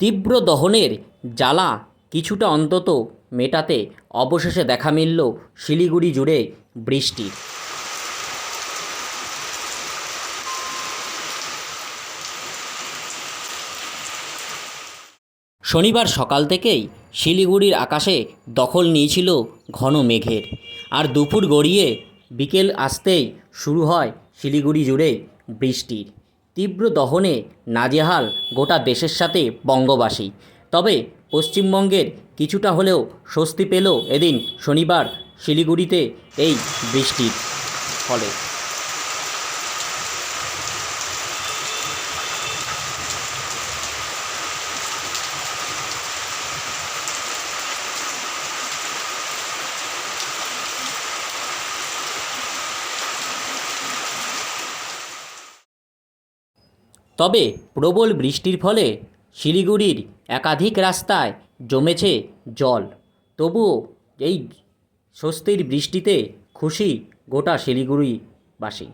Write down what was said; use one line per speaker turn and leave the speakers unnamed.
তীব্র দহনের জ্বালা কিছুটা অন্তত মেটাতে অবশেষে দেখা মিলল শিলিগুড়ি জুড়ে বৃষ্টির শনিবার সকাল থেকেই শিলিগুড়ির আকাশে দখল নিয়েছিল ঘন মেঘের। আর দুপুর গড়িয়ে বিকেল আসতেই শুরু হয় শিলিগুড়ি জুড়ে বৃষ্টির। তীব্র দহনে নাজেহাল গোটা দেশের সাথে বঙ্গবাসী। তবে পশ্চিমবঙ্গের কিছুটা হলেও স্বস্তি পেল এদিন শনিবার শিলিগুড়িতে এই বৃষ্টির ফলে। তবে প্রবল বৃষ্টির ফলে শিলিগুড়ির একাধিক রাস্তায় জমেছে জল। তবুও এই স্বস্তির বৃষ্টিতে খুশি গোটা শিলিগুড়িবাসী।